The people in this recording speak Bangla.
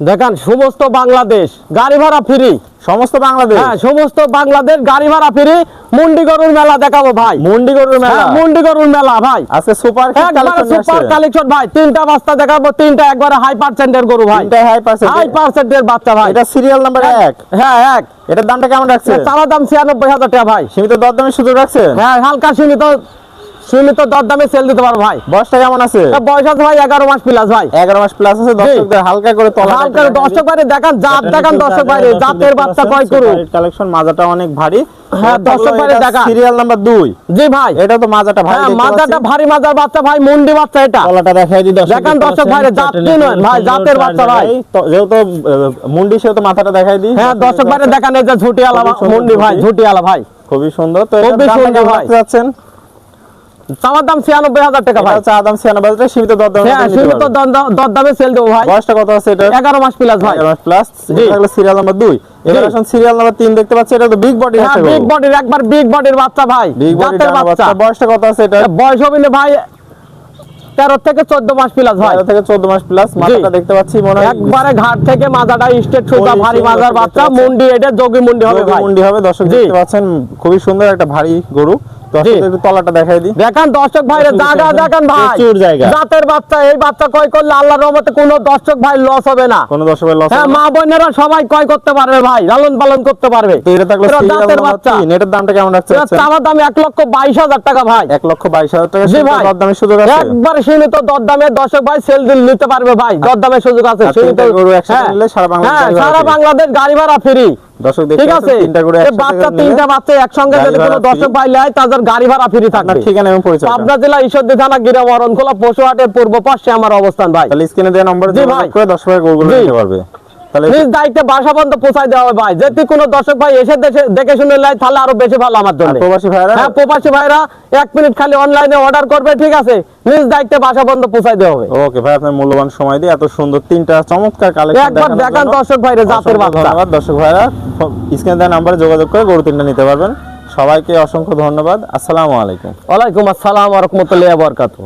দেখেন সমস্ত বাংলাদেশ গাড়ি ভাড়া ফ্রি সমস্ত বাংলাদেশ? হ্যাঁ সমস্ত বাংলাদেশ গাড়ি ভাড়া ফ্রি মুন্ডি গরুর মেলা দেখাবো ভাই। মুন্ডি গরুর মেলা? হ্যাঁ, মুন্ডি গরুর মেলা ভাই। আজকে সুপার সুপার কালেকশন ভাই। তিনটা বাস্তা দেখাবো তিনটা একবারে হাই পার্সেন্টের গরু ভাই। তিনটাই হাই পার্সেন্ট হাই পার্সেন্টের বাচ্চা ভাই। এটা সিরিয়াল নাম্বার এক। হ্যাঁ এক। এটার দামটা কেমন রাখছে চারা দাম ছিয়ানব্বই হাজার টাকা ভাই। সীমিত দরদামের সুযোগ রাখছে হ্যাঁ হালকা সীমিত সীমিত দর দামে সেল দিতে পারব ভাই। বয়সটা কেমন আছে? বয়স আছে ভাই এগারো মাস প্লাস ভাই। এগারো মাস প্লাস আছে দর্শকদের হালকা করে হালকা দর্শক বাইরে দেখান জাত দেখান দর্শক বাইরে জাতের বাচ্চা কয় করু কালেকশন মাজাটা অনেক ভারী। হ্যাঁ, দর্শক বাইরে দেখান। সিরিয়াল নাম্বার দুই। জি ভাই। এটা তো মাজাটা ভারী হ্যাঁ মাজাটা ভারী মাজার বাচ্চা ভাই মুন্ডি বাচ্চা এটা। তলাটা দেখাই দিই দর্শক দেখান দর্শক পাচ্ছেন। জাত কি ভাই, জাতের বাচ্চা ভাই। যেহেতু মুন্ডি সেহেতু মাথাটা দেখাই হ্যাঁ দর্শক বাইরে দেখান এই যে খুবই সুন্দর মুন্ডি ভাই ঝুটি। ঝুটিয়ালা ভাই। খুবই সুন্দর। তো খুবই সুন্দর ভাই। যাচ্ছেন? চাওয়ার দাম ছিয়ানব্বই হাজার টাকা ভাই। দাম ছিয়ানব্বই হাজার, সীমিত দরদামে হ্যাঁ সীমিত পারবেন। দর- দর দামে সেল দেবো ভাই। বয়সটা কত আছে এটা? এগারো মাস প্লাস ভাই। প্লাস জি। সিরিয়াল নাম্বার দুই। এবার আসুন সিরিয়াল নাম্বার তিন দেখতে পাচ্ছি এটা তো বিগ বডি হ্যাঁ বিগ বডির একবার বিগ বডির বাচ্চা ভাই। বিগ বডি বাচ্চা। বয়সটা কত আছে এটা? বয়স হবে না ভাই তেরো থেকে চোদ্দ মাস প্লাস ভাই। তেরো থেকে চোদ্দ মাস প্লাস মাথাটা দেখতে পাচ্ছি মনে হয় একবারে ঘাট থেকে স্টেট সোজা ভারী বাচ্চা মুন্ডি এটা যোগী মুন্ডি হবে যোগী মুন্ডি হবে। দর্শক জি। দেখতে পাচ্ছেন খুবই সুন্দর একটা ভারী গরু। একটু তলাটা দেখাই দিই। দেখান দর্শক ভাইরে জায়গা জায়গা, দেখান ভাই। প্রচুর জায়গা। জাতের বাচ্চা এই বাচ্চা কয় করলে আল্লাহর রহমতে কোনো দর্শক ভাই লস হবে না। কোন দর্শকের লস হ্যাঁ মা বোনেরা সবাই কয় করতে পারবে ভাই লালন পালন করতে পারবে। তো এটা থাকল জাতের বাচ্চা। এটার দামটা কেমন রাখছে এরা দাম এক লক্ষ বাইশ হাজার টাকা ভাই। এক লক্ষ বাইশ হাজার টাকা জি সীমিত সুযোগ আছে? একবার সীমিত দর্শক ভাই সেল দিল নিতে পারবে ভাই দরদামের সুযোগ আছে। সীমিত গরু একসাথে হ্যাঁ, নিলে সারা বাংলাদেশ হ্যাঁ সারা বাংলাদেশ গাড়ি ভাড়া ফ্রি দর্শক ঠিক আছে তিনটা বাচ্চা তিনটা বাচ্চা একসঙ্গে যদি কোনো দর্শক। ভাই নেয় তাদের গাড়ি ভাড়া ফ্রি আপনার থাকবে ঠিকানা এবং পরিচয় পাবনা জেলা ঈশ্বরদী থানা পশুহাটের পূর্ব পাশে আমার অবস্থান ভাই তাহলে স্ক্রিনে দেওয়া নম্বরে যোগাযোগ ভাই। করে গরুগুলো জি। নিতে পারবে নিজ দায়িত্বে বাসা পর্যন্ত পৌঁছায় দেওয়া হবে ভাই। যদি কোনো দর্শক ভাই এসে দেশে দেখে শুনে নেয় তাহলে আরও বেশি ভালো আমার জন্য। প্রবাসী ভাইরা? হ্যাঁ প্রবাসী ভাইরা এক মিনিট খালি অনলাইনে অর্ডার করবে ঠিক আছে? নিজ দায়িত্বে বাসা পর্যন্ত পৌঁছায় দেওয়া হবে। ওকে ভাই আপনার মূল্যবান সময় দিয়ে এত সুন্দর তিনটা চমৎকার কালেকশন একবার দেখান দর্শক ভাইরে জাতের বাচ্চা। ধন্যবাদ। দর্শক ভাইরা স্ক্রিনে দেওয়া নাম্বারে যোগাযোগ করে গরু তিনটা নিতে পারবেন। সবাইকে অসংখ্য ধন্যবাদ। আসসালামু আলাইকুম। ওয়ালাইকুম আসসালাম রহমতুল্লাহ বরকাতু